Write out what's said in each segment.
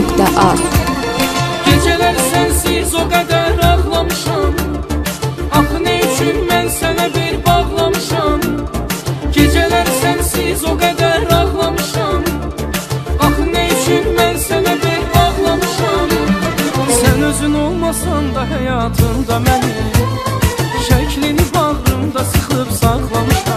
Geceler Geceler sensiz o kadar ağlamışam. Ah ne için ben sana bir bağlamışam? Geceler sensiz o kadar ağlamışam. Ah ne için ben sana bir bağlamışam? Sen özün olmasan da hayatımda beni Şeklini bağrımda sıkıp saklamışam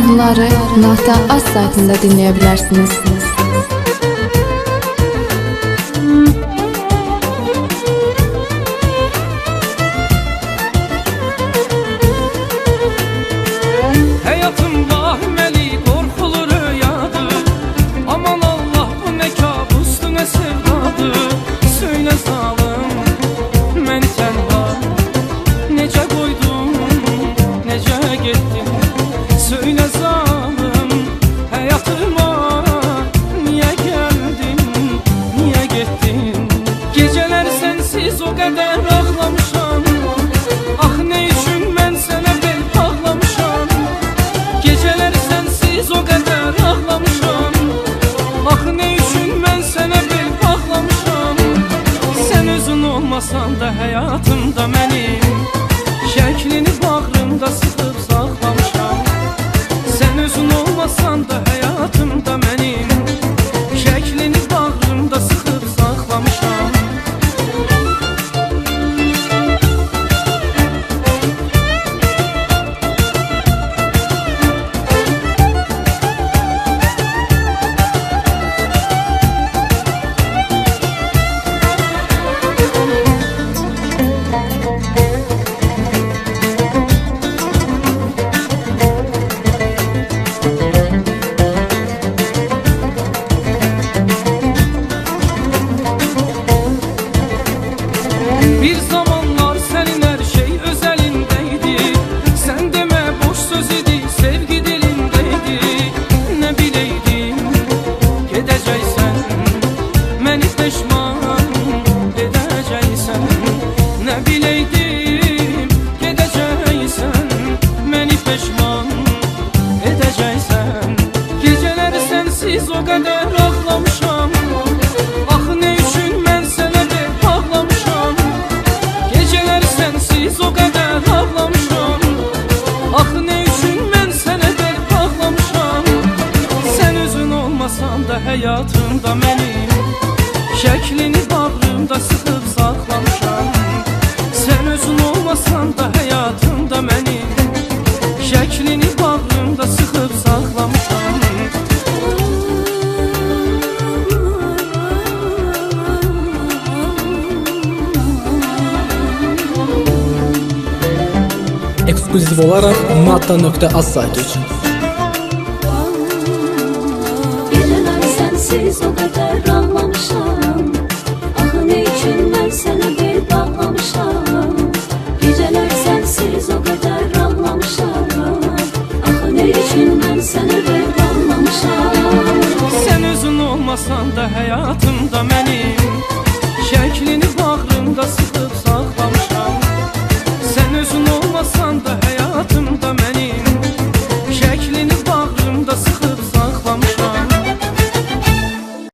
Mahnıları Nahta Az saytında dinleyebilirsiniz. Aman Allah, bu nə kabusdur, nə niyə getdin Gecələr sənsiz o qədər ağlamışam. Ah nə üçün mən sənə bel bağlamışam Gecələr sənsiz o qədər ağlamışam. Ax nə üçün mən sənə bel bağlamışam Sən özün olmasan da həyatımda mənim Şəklini bağrımda sıxıb saxlamışam Sən özün olmasan da həyatımda mənim o kadar ağlamışam. Ah ne üçün mən sənə de ağlamışam? Geceler sensiz o kadar ağlamışam. Ah ne üçün mən sənə de ağlamışam? Sen özün olmasan da həyatımda mənim Şəklini bağrımda sıxıb Ekskluziv olarak Matta.az saytı için. Geceler sensiz o kadar ağlamışam Ah ne için ben sana bir bağlamışam Geceler sensiz o kadar ağlamışam Ah ne için ben sana bir bağlamışam Sen özün olmasan da həyatımda mənim Şəklini bağrımda sıx